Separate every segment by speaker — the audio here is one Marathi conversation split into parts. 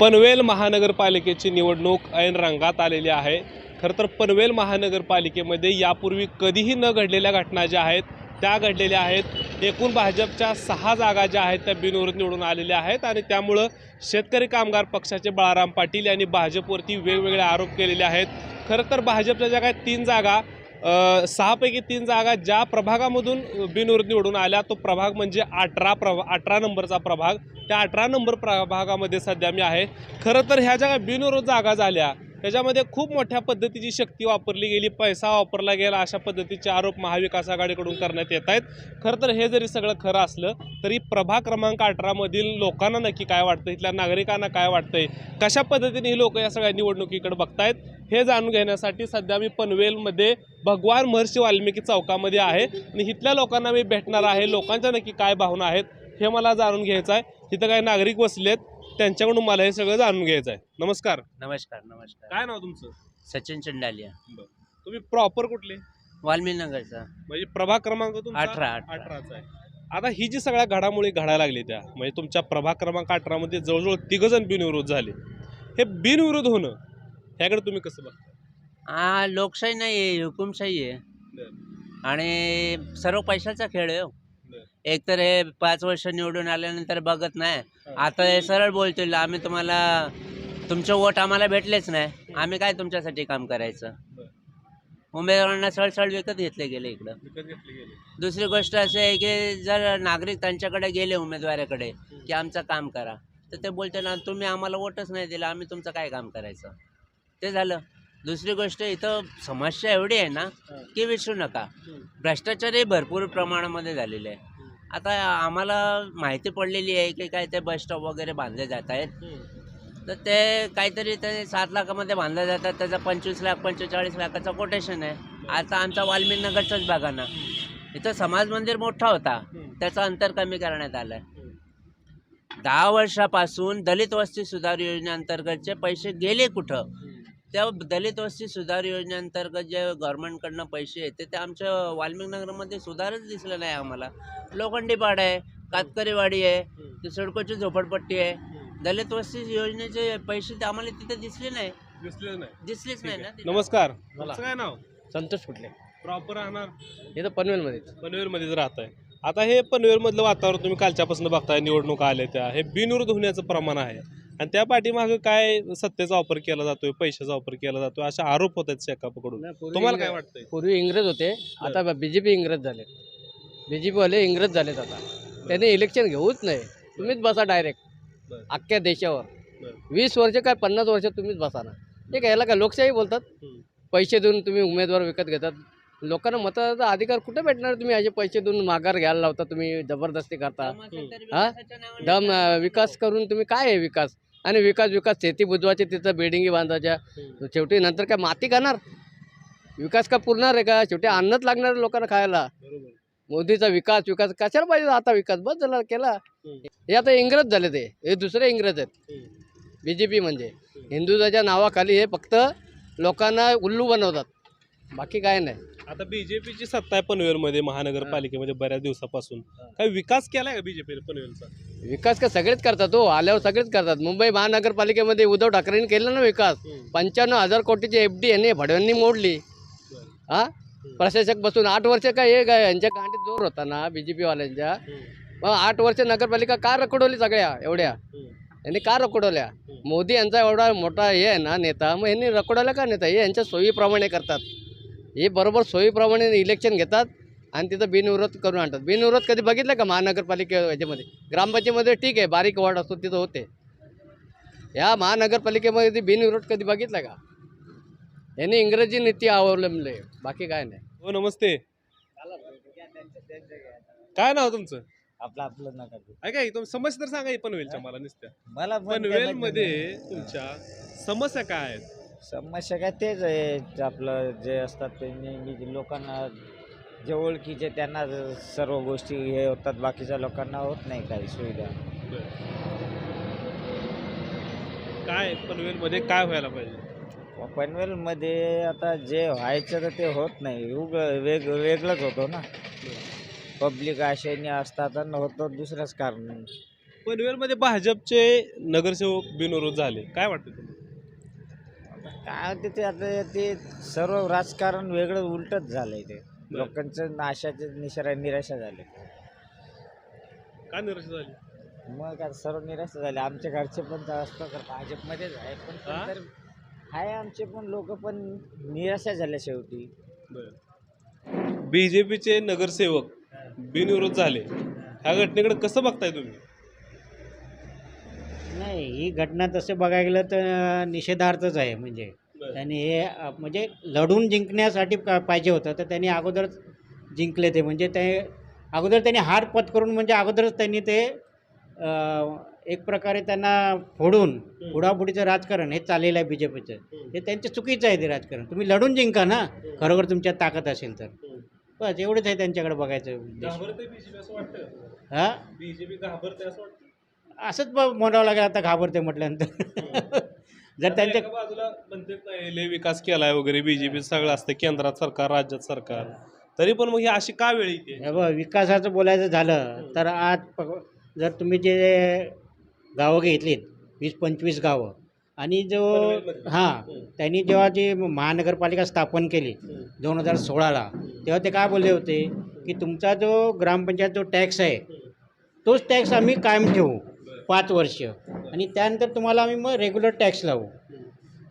Speaker 1: पनवेल महानगरपालिकेची निवडणूक ऐन रंगात आलेली आहे. खरं तर पनवेल महानगरपालिकेमध्ये यापूर्वी कधीही न घडलेल्या घटना ज्या आहेत त्या घडलेल्या आहेत. एकूण भाजपच्या सहा जागा ज्या आहेत त्या बिनविरोध निवडून आलेल्या आहेत आणि त्यामुळं शेतकरी कामगार पक्षाचे बाळाराम पाटील यांनी भाजपवरती वेगवेगळे आरोप केलेले आहेत. खरं तर भाजपच्या ज्या काय तीन जागा सहापैकी तीन जागा ज्या प्रभागामधून बिनविरोध निवडून आल्या तो प्रभाग म्हणजे अठरा प्रभा अठरा नंबरचा प्रभाग. त्या अठरा नंबर प्रभागामध्ये सध्या मी आहे. खरं तर ह्या ज्या बिनविरोध जागा झाल्या त्याच्यामध्ये खूप मोठ्या पद्धतीची शक्ती वापरली गेली पैसा वापरला गेला अशा पद्धतीचे आरोप महाविकास आघाडीकडून करण्यात येत आहेत. खरं तर हे जरी सगळं खरं असलं तरी प्रभा क्रमांक अठरामधील लोकांना नक्की काय वाटतं इथल्या नागरिकांना काय वाटतंय कशा पद्धतीने ही लोक या सगळ्या निवडणुकीकडे बघतायत हे जाणून घेण्यासाठी सध्या मी पनवेलमध्ये भगवान महर्षी वाल्मिकी चौकामध्ये आहे आणि इथल्या लोकांना मी भेटणार आहे. लोकांच्या नक्की काय भावना आहेत हे मला जाणून घ्यायचं आहे. तिथं काही नागरिक बसलेत. त्यांच्याकडून मला हे सगळं जाणून घ्यायचं आहे. नमस्कार.
Speaker 2: नमस्कार नमस्कार.
Speaker 1: काय नाव तुमचं?
Speaker 2: सचिन चंडालिया.
Speaker 1: तुम्ही प्रॉपर कुठले?
Speaker 2: वाल्मिकी नगरचा
Speaker 1: म्हणजे प्रभाग क्रमांक तुमचा?
Speaker 2: अठरा, अठरा.
Speaker 1: अठराचा आहे. आता ही जी सगळ्या घडामोडी घडायला लागली त्या म्हणजे तुमच्या प्रभाग क्रमांक अठरामध्ये जवळजवळ तिघजण बिनविरोध झाले. हे बिनविरोध होणं ह्याकडे तुम्ही कसं बघता?
Speaker 2: हा लोकशाही नाही आहे हुकुमशाही आहे. आणि सर्व पैशाचा खेळ आहे हो. एक तर हे पाच वर्ष निवडून आल्यानंतर बघत नाही. आता हे सरळ बोलतील आम्ही तुम्हाला तुमचे वोट आम्हाला भेटलेच नाही. आम्ही काय तुमच्यासाठी काम करायचं. उमेदवारांना सळसळ विकत घेतले गेले इकडं. दुसरी गोष्ट अशी आहे की जर नागरिक त्यांच्याकडे गेले उमेदवाराकडे की आमचं काम करा तर ते बोलते ना तुम्ही आम्हाला वोटच नाही दिला आम्ही तुमचं काय काम करायचं? ते झालं. दुसरी गोष्ट इथं समस्या एवढी आहे ना की विसरू नका. भ्रष्टाचारही भरपूर प्रमाणामध्ये झालेले आहे. आता आम्हाला माहिती पडलेली आहे की काय ते बस स्टॉप वगैरे बांधले जात आहेत. तर ते काहीतरी ते सात लाखामध्ये बांधले जातात. त्याचा पंचवीस लाख पंचेचाळीस लाखाचं कोटेशन आहे. आता आमचा वाल्मिकनगरच्याच नगरचाच इथं समाज मंदिर मोठा होता. त्याचं अंतर कमी करण्यात आलं आहे दहा वर्षापासून दलित वस्ती सुधार योजनेअंतर्गतचे पैसे गेले कुठं? त्या दलित वस्ती सुधार योजनेअंतर्गत जे गव्हर्नमेंटकडनं पैसे येते ते आमच्या वाल्मिक नगरमध्ये सुधारच दिसलं नाही आम्हाला. लोखंडी पाड आहे कातकरीवाडी आहे ती सडकोची झोपडपट्टी आहे. दलित वस्ती योजनेचे पैसे ते आम्हाला तिथे दिसले नाही.
Speaker 1: दिसले नाही.
Speaker 2: दिसलेच नाही ना तिथे.
Speaker 1: नमस्कार. तुमचं काय नाव?
Speaker 3: संतोष कुठले?
Speaker 1: प्रॉपर राहणार?
Speaker 3: इथं पनवेलमध्येच.
Speaker 1: पनवेलमध्येच राहत आहे आता हे पनवेलमधलं वातावरण तुम्ही कालच्यापासून बघताय निवडणुका आल्या त्या. हे बिनविरोध होण्याचं प्रमाण आहे. आणि त्या पाठीमागं काय सत्तेचा वापर केला जातोय पैशाचा वापर केला जातोय असे आरोप होत आहेत शेकापकडून. तुम्हाला काय वाटतंय?
Speaker 3: पूर्वी इंग्रज होते आता बीजेपी इंग्रज झाले. बीजेपी वाले इंग्रज झालेत आता. त्याने इलेक्शन घेऊच नाही तुम्हीच बसा डायरेक्ट. अख्ख्या देशावर. वीस वर्ष काय पन्नास वर्ष तुम्हीच बसा ना हे काय याला काय लोकशाही बोलतात. पैसे देऊन तुम्ही उमेदवार विकत घेतात. लोकांना मताचा अधिकार कुठे भेटणार तुम्ही? असे पैसे देऊन माघार घ्यायला लावता तुम्ही जबरदस्ती करता. हा? दम विकास करून तुम्ही काय आहे विकास? आणि विकास विकास. शेती बुजवायचे तिथं बिल्डिंगी बांधायच्या. शेवटी नंतर काय माती खाणार विकास का पुरणार आहे का? शेवटी अन्नच लागणार आहे लोकांना खायला. मोदीचा विकास विकास. कशाला पाहिजे आता विकास? बस झाला केला. हे आता इंग्रज झाले ते. हे दुसरे इंग्रज आहेत. बी जे पी म्हणजे हिंदुत्वाच्या नावाखाली हे फक्त लोकांना उल्लू बनवतात. बाकी काय नाही.
Speaker 1: आता बीजेपीची सत्ता आहे पनवेलमध्ये महानगरपालिकेमध्ये बऱ्याच दिवसापासून. काय विकास केलाय का बीजेपीने पनवेलचा?
Speaker 3: विकास का सगळेच करतात हो आल्यावर सगळेच करतात. मुंबई महानगरपालिकेमध्ये उद्धव ठाकरेंनी केलं ना विकास. पंच्याण्णव हजार कोटीची एफ डी यांनी भडव्यांनी मोडली. हा? प्रशासक बसून आठ वर्ष काय हे काय यांच्या कांडीत जोर होता ना बी जे पीवाल्यांच्या मग आठ वर्ष नगरपालिका का रखडवली सगळ्या एवढ्या? यांनी का रखडवल्या? मोदी यांचा एवढा मोठा हे आहे ना नेता मग यांनी रखडवल्या का नेता? हे यांच्या सोयीप्रमाणे करतात. हे बरोबर सोयीप्रमाणे इलेक्शन घेतात आणि तिथं बिनविरोध करून आणतात. बिनविरोध कधी बघितलं का महानगरपालिके याच्यामध्ये? ग्रामपंचायतीमध्ये ठीक आहे बारीक वार्ड असतो तिथं होते. या महानगरपालिकेमध्ये ती बिनविरोध कधी बघितलं का? यांनी इंग्रजी नीती अवलंबले बाकी काय नाही.
Speaker 1: हो नमस्ते. काय नाव तुमचं?
Speaker 4: आपलं आपलं नका
Speaker 1: काय? तुम्ही समस्या तर सांगा ही पनवेलच्या मला नुसत्या.
Speaker 4: मला
Speaker 1: पनवेलमध्ये तुमच्या समस्या काय आहेत.
Speaker 4: समस्या काय तेच आहे. आपलं जे असतात ते नेहमी लोकांना जे ओळखीचे त्यांना सर्व गोष्टी हे होतात. बाकीच्या लोकांना होत नाही काही सुविधा.
Speaker 1: काय पनवेलमध्ये काय व्हायला पाहिजे?
Speaker 4: पनवेलमध्ये आता जे व्हायचं तर ते होत नाही. उग वेग वेगळंच होतो ना. पब्लिक आशेने असतात आणि होतं दुसरंच कारण.
Speaker 1: पनवेलमध्ये भाजपचे नगरसेवक बिनविरोध झाले. काय वाटतं तुम्हाला?
Speaker 4: काय होते ते आता ते सर्व राजकारण वेगळं उलटच झालंय ते. लोकांचं नाशाचे निशरा निराशा झाले.
Speaker 1: काय निराश झाली?
Speaker 4: मग आता सर्व निराशा झाले. आमच्या घरचे पण जास्त तर भाजपमध्येच आहे. पण
Speaker 1: हा?
Speaker 4: तर आहे आमचे पण लोक पण निराशा झाल्या शेवटी.
Speaker 1: बी जे पीचे नगरसेवक बिनविरोध झाले. ह्या घटनेकडे कसं बघताय तुम्ही?
Speaker 5: नाही ही घटना तसं बघायला गेलं तर निषेधार्थच आहे म्हणजे. त्यांनी हे म्हणजे लढून जिंकण्यासाठी पाहिजे होतं तर त्यांनी अगोदरच जिंकले ते. म्हणजे ते अगोदर त्यांनी हार पत्करून म्हणजे अगोदरच त्यांनी ते एक प्रकारे त्यांना फोडून पुढापुढीचं राजकारण हे चाललेलं आहे बी जे पीचं. हे त्यांचं चुकीचं आहे ते राजकारण. तुम्ही लढून जिंका ना खरोखर तुमच्यात ताकद असेल तर. बस एवढंच आहे त्यांच्याकडे बघायचं उद्देश.
Speaker 1: घाबरते बीजेपी असं वाटतं?
Speaker 5: हां? असंच ब- म्हणावं लागेल आता घाबरते म्हटल्यानंतर. जर त्यांच्या
Speaker 1: एका बाजूला म्हणतात नाही लय विकास केलाय वगैरे बीजेपी सगळं असतं केंद्रात सरकार राज्यात सरकार. तरी पण मग ही अशी का वेळ येते?
Speaker 5: हे बघ विकासाचं बोलायचं झालं तर आज प- जर तुम्ही जे गावं घेतलीत वीस पंचवीस गावं आणि जो. हां त्यांनी जेव्हा जी महानगरपालिका स्थापन केली दोन हजार सोळाला तेव्हा ते काय बोलले होते? की तुमचा जो ग्रामपंचायत जो टॅक्स आहे तोच टॅक्स आम्ही कायम ठेवू. पाच वर्ष. आणि त्यानंतर तुम्हाला आम्ही मग रेग्युलर टॅक्स लावू.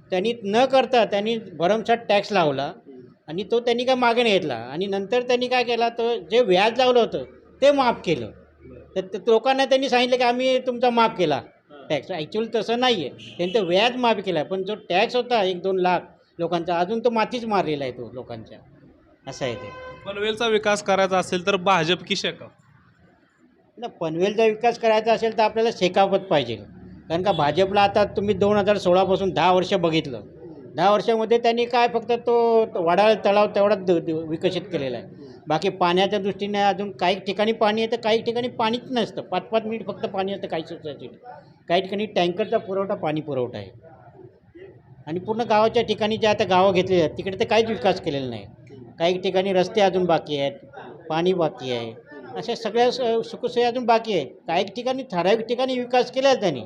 Speaker 5: त्यांनी न करता त्यांनी भरमसाठ टॅक्स लावला. आणि तो त्यांनी काय मागे नाही घेतला. आणि नंतर त्यांनी काय केला तर जे व्याज लावलं होतं ते माफ केलं. तर लोकांना त्यांनी सांगितलं की आम्ही तुमचा माफ केला. टॅक्स ॲक्च्युअली तसं नाही आहे त्यांचं व्याज माफ केला. पण जो टॅक्स होता एक दोन लाख लोकांचा अजून तो मातीच मारलेला आहे तो लोकांच्या. असं आहे ते.
Speaker 1: पनवेलचा विकास करायचा असेल तर भाजप की शेका
Speaker 5: ना पनवेलचा विकास करायचा असेल तर आपल्याला शेकापत पाहिजे. कारण का भाजपला आता तुम्ही दोन हजार सोळापासून दहा वर्ष बघितलं. दहा वर्षामध्ये त्यांनी काय फक्त तो तो वडाळ तलाव तेवढाच द- विकसित केलेला आहे. बाकी पाण्याच्या दृष्टीने अजून काही ठिकाणी पाणी आहे तर काही ठिकाणी पाणीच नसतं. पाच पाच मिनिट फक्त पाणी असतं काही सोसायटीत काही ठिकाणी टँकरचा पुरवठा पाणी पुरवठा आहे. आणि पूर्ण गावाच्या ठिकाणी जे आता गावं घेतलेली आहेत तिकडे तर काहीच विकास केलेला नाही. काही ठिकाणी रस्ते अजून बाकी आहेत पाणी बाकी आहे. अशा सगळ्या स- सुखसोयी अजून बाकी आहेत. काही ठिकाणी ठराविक ठिकाणी विकास केला आहे त्यांनी.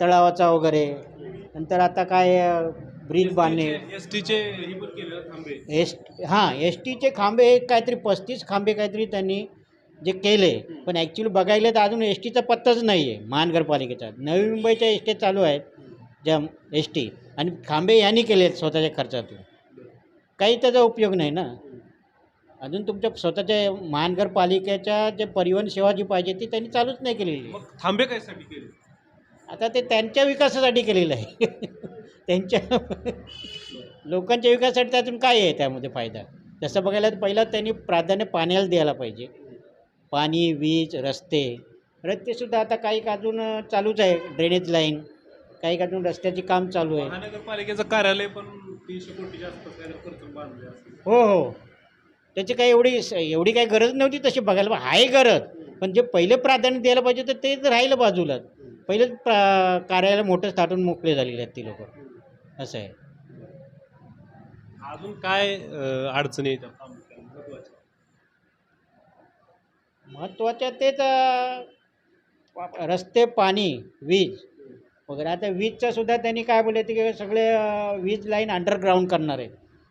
Speaker 5: तळावाचा वगैरे. नंतर आता काय ब्रिज बांधणे.
Speaker 1: एस टीचे ही
Speaker 5: एस हां एस टीचे खांबे हे काहीतरी पस्तीस खांबे काहीतरी त्यांनी जे केले. पण ॲक्च्युली बघायला तर अजून एस टीचा पत्ताच नाही आहे महानगरपालिकेचा. नवी मुंबईच्या एस टी चालू आहेत ज्या एस टी. आणि खांबे यांनी केले आहेत स्वतःच्या खर्चातून. काही त्याचा उपयोग नाही ना. अजून तुमच्या स्वतःच्या महानगरपालिकेच्या जे परिवहन सेवा जी पाहिजे ती त्यांनी चालूच नाही केलेली.
Speaker 1: मग थांबे कायसाठी केले?
Speaker 5: आता ते त्यांच्या विकासासाठी केलेलं आहे. त्यांच्या लोकांच्या विकासासाठी त्यातून काय आहे त्यामध्ये फायदा? तसं बघायला तर पहिला त्यांनी प्राधान्य पाण्याला द्यायला पाहिजे. पाणी वीज रस्ते रस्तेसुद्धा आता काही अजून चालूच आहे. ड्रेनेज लाईन काही अजून रस्त्याचे काम चालू आहे.
Speaker 1: महानगरपालिकेचं कार्यालय पण तीनशे कोटीच्या आसपास
Speaker 5: हो हो. त्याची काही एवढी एवढी काही गरज नव्हती तशी बघायला आहे गरज. पण जे पहिले प्राधान्य द्यायला पाहिजे तर तेच राहिलं बाजूला. पहिलेच प्रा कार्यालय मोठं साठून मोकळे झालेले आहेत ती लोक. असं आहे.
Speaker 1: अजून काय अडचणी येतात प्रामुख्याने महत्त्वाच्या?
Speaker 5: तेच रस्ते पाणी वीज. वगैरे आता वीजचं सुद्धा त्यांनी काय बोलले ते की सगळे वीज लाईन अंडरग्राऊंड करणार आहे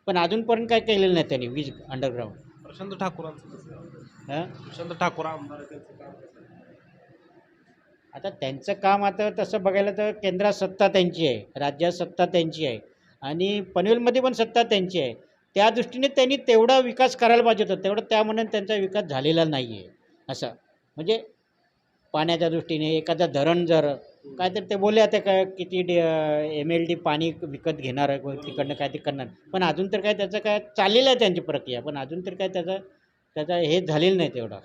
Speaker 5: पण अजूनपर्यंत काय केलेलं नाही त्यांनी वीज अंडरग्राऊंड
Speaker 1: प्रशांत ठाकूरांचं कसं?
Speaker 5: हां?
Speaker 1: प्रशांत ठाकूर आमदार आहे, त्यांचं काम कसं आहे?
Speaker 5: आता त्यांचं काम आता तसं बघायला तर केंद्रात सत्ता त्यांची आहे राज्यात सत्ता त्यांची आहे. आणि पनवेलमध्ये पण सत्ता त्यांची आहे. त्या दृष्टीने त्यांनी तेवढा विकास करायला पाहिजे होता तेवढं त्या मनाने त्यांचा विकास झालेला नाही आहे असं. म्हणजे पाण्याच्या दृष्टीने एखादं धरण जर काय तर ते बोलले आता काय किती एम एल डी पाणी विकत घेणार आहे कोण तिकडनं काय ते करणार. पण अजून तर काय त्याचं काय चाललेलं आहे त्यांची प्रक्रिया. पण अजून तर काय त्याचं त्याचा हे झालेलं नाही तेवढा.